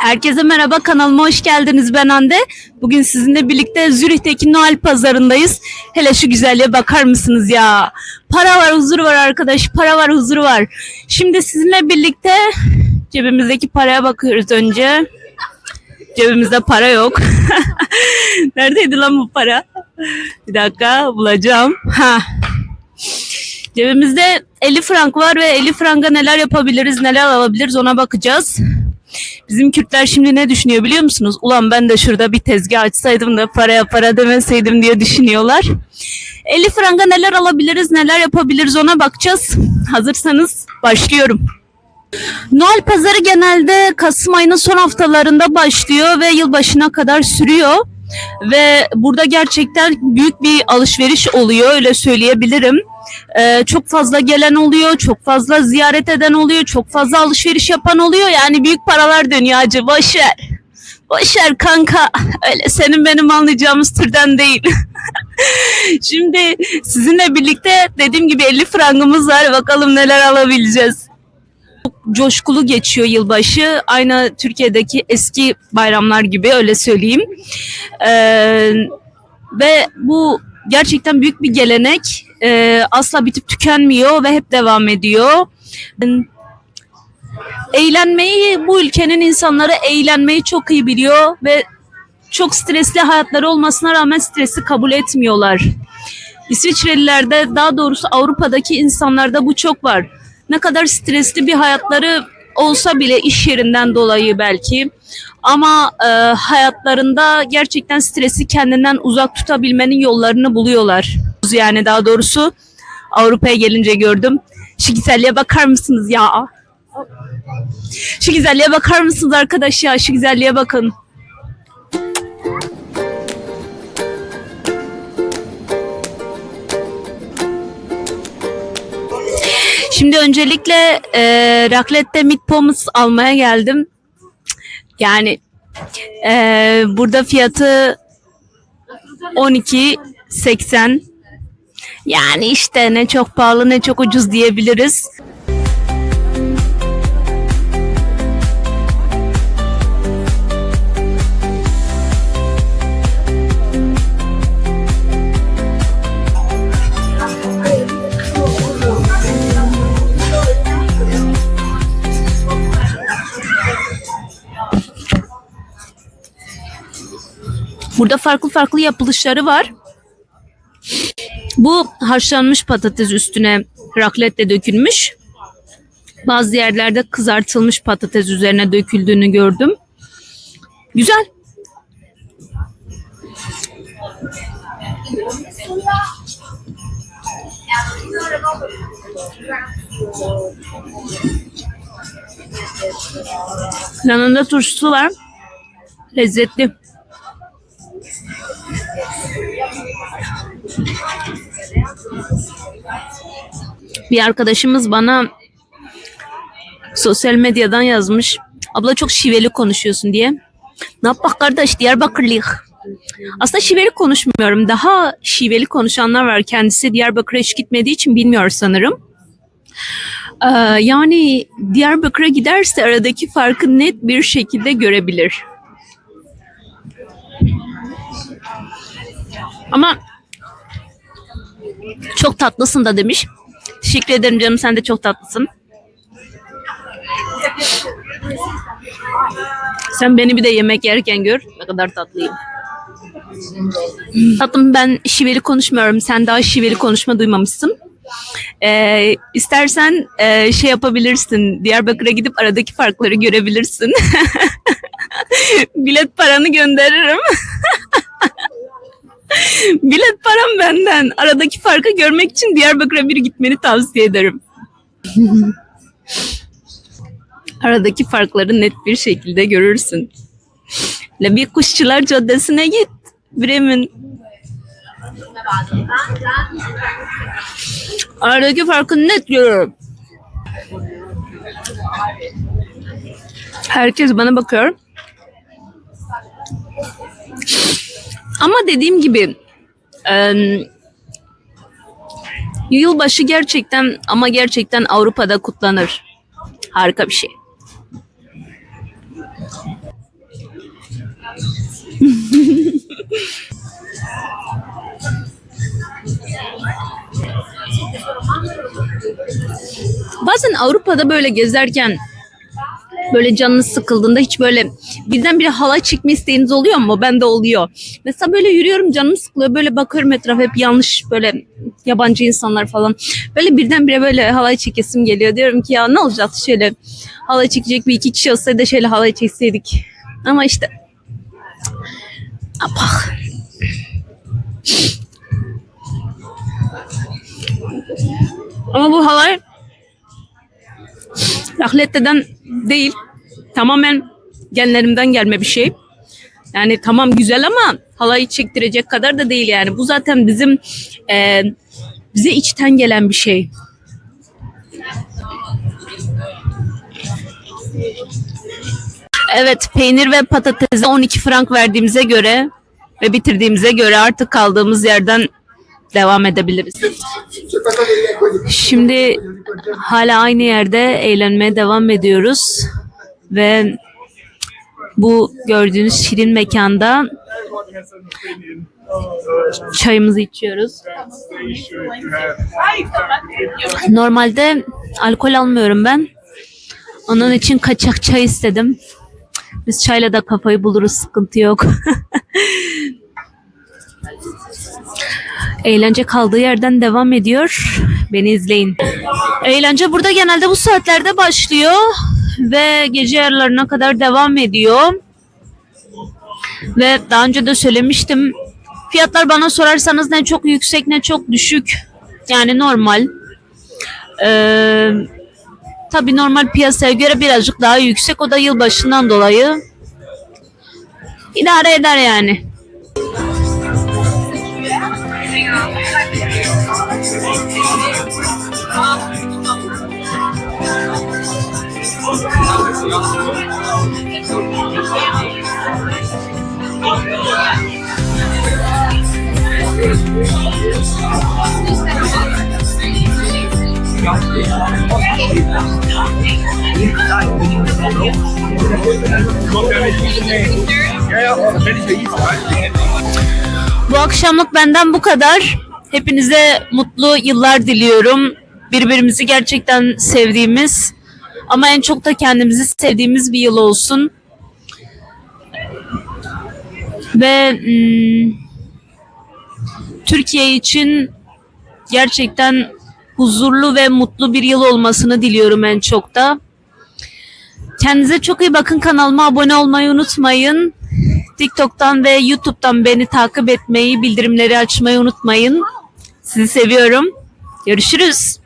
Herkese merhaba kanalıma hoş geldiniz ben Hande. Bugün sizinle birlikte Zürih'teki Noel pazarındayız. Hele şu güzelliğe bakar mısınız ya? Para var huzur var arkadaş para var huzur var. Şimdi sizinle birlikte cebimizdeki paraya bakıyoruz önce. Cebimizde para yok. Neredeydi lan bu para? Bir dakika bulacağım. Ha. Cebimizde 50 frank var ve 50 franga neler yapabiliriz, neler alabiliriz ona bakacağız. Bizim Kürtler şimdi ne düşünüyor biliyor musunuz? Ulan ben de şurada bir tezgah açsaydım da paraya para demeseydim diye düşünüyorlar. 50 franga neler alabiliriz, neler yapabiliriz ona bakacağız. Hazırsanız başlıyorum. Noel pazarı genelde Kasım ayının son haftalarında başlıyor ve yılbaşına kadar sürüyor. Ve burada gerçekten büyük bir alışveriş oluyor öyle söyleyebilirim. Ee, çok fazla gelen oluyor, çok fazla ziyaret eden oluyor, çok fazla alışveriş yapan oluyor. Yani büyük paralar dönüyor acı. Boş ver. Boş ver kanka. Öyle senin benim anlayacağımız türden değil. Şimdi sizinle birlikte dediğim gibi 50 frangımız var. Bakalım neler alabileceğiz. Çok coşkulu geçiyor yılbaşı. Aynı Türkiye'deki eski bayramlar gibi öyle söyleyeyim. Ee, ve bu gerçekten büyük bir gelenek. Ee, asla bitip tükenmiyor ve hep devam ediyor. Eğlenmeyi bu ülkenin insanları eğlenmeyi çok iyi biliyor ve çok stresli hayatları olmasına rağmen stresi kabul etmiyorlar. İsviçrelilerde daha doğrusu Avrupa'daki insanlarda bu çok var. Ne kadar stresli bir hayatları olsa bile iş yerinden dolayı belki ama e, hayatlarında gerçekten stresi kendinden uzak tutabilmenin yollarını buluyorlar. Yani daha doğrusu Avrupa'ya gelince gördüm. Şu güzelliğe bakar mısınız ya? Şu güzelliğe bakar mısınız arkadaş ya? Şu güzelliğe bakın. Şimdi öncelikle e, raclette meat pommes almaya geldim. Yani e, burada fiyatı 12.80. Yani işte ne çok pahalı ne çok ucuz diyebiliriz. Burada farklı farklı yapılışları var. Bu haşlanmış patates üstüne raclette dökülmüş. Bazı yerlerde kızartılmış patates üzerine döküldüğünü gördüm. Güzel. Yanında turşusu var. Lezzetli. Bir arkadaşımız bana sosyal medyadan yazmış. Abla çok şiveli konuşuyorsun diye. Ne yapak kardeş Diyarbakırlıyık. Aslında şiveli konuşmuyorum. Daha şiveli konuşanlar var. Kendisi Diyarbakır'a hiç gitmediği için bilmiyor sanırım. Ee, yani Diyarbakır'a giderse aradaki farkı net bir şekilde görebilir. Ama çok tatlısın da demiş. Teşekkür ederim canım sen de çok tatlısın. Sen beni bir de yemek yerken gör. Ne kadar tatlıyım. Tatlım ben şiveli konuşmuyorum. Sen daha şiveli konuşma duymamışsın. Ee, istersen e, şey yapabilirsin. Diyarbakır'a gidip aradaki farkları görebilirsin. Bilet paranı gönderirim. Bilet param benden. Aradaki farkı görmek için Diyarbakır'a bir gitmeni tavsiye ederim. Aradaki farkları net bir şekilde görürsün. Le bir kuşçular caddesine git. Bremen. Aradaki farkı net görüyorum. Herkes bana bakıyor. Ama dediğim gibi e, yılbaşı gerçekten ama gerçekten Avrupa'da kutlanır. Harika bir şey. Bazen Avrupa'da böyle gezerken böyle canınız sıkıldığında hiç böyle birdenbire halay çekme isteğiniz oluyor mu? Bende oluyor. Mesela böyle yürüyorum canım sıkılıyor. Böyle bakıyorum etrafa hep yanlış böyle yabancı insanlar falan. Böyle birdenbire böyle halay çekesim geliyor. Diyorum ki ya ne olacak şöyle halay çekecek bir iki kişi olsaydı şöyle halay çekseydik. Ama işte Apak. Ama bu halay rahletteden değil. Tamamen genlerimden gelme bir şey. Yani tamam güzel ama halayı çektirecek kadar da değil yani. Bu zaten bizim e, bize içten gelen bir şey. Evet peynir ve patatese 12 frank verdiğimize göre ve bitirdiğimize göre artık kaldığımız yerden devam edebiliriz. Şimdi hala aynı yerde eğlenmeye devam ediyoruz ve bu gördüğünüz şirin mekanda çayımızı içiyoruz. Normalde alkol almıyorum ben. Onun için kaçak çay istedim. Biz çayla da kafayı buluruz, sıkıntı yok. Eğlence kaldığı yerden devam ediyor. Beni izleyin. Eğlence burada genelde bu saatlerde başlıyor ve gece yarılarına kadar devam ediyor. Ve daha önce de söylemiştim. Fiyatlar bana sorarsanız ne çok yüksek ne çok düşük. Yani normal. Ee, tabii normal piyasaya göre birazcık daha yüksek. O da yılbaşından dolayı. İdare eder yani. Bu akşamlık benden bu kadar. Hepinize mutlu yıllar diliyorum. Birbirimizi gerçekten sevdiğimiz ama en çok da kendimizi sevdiğimiz bir yıl olsun. Ve hmm, Türkiye için gerçekten huzurlu ve mutlu bir yıl olmasını diliyorum en çok da. Kendinize çok iyi bakın. Kanalıma abone olmayı unutmayın. TikTok'tan ve YouTube'dan beni takip etmeyi, bildirimleri açmayı unutmayın. Sizi seviyorum. Görüşürüz.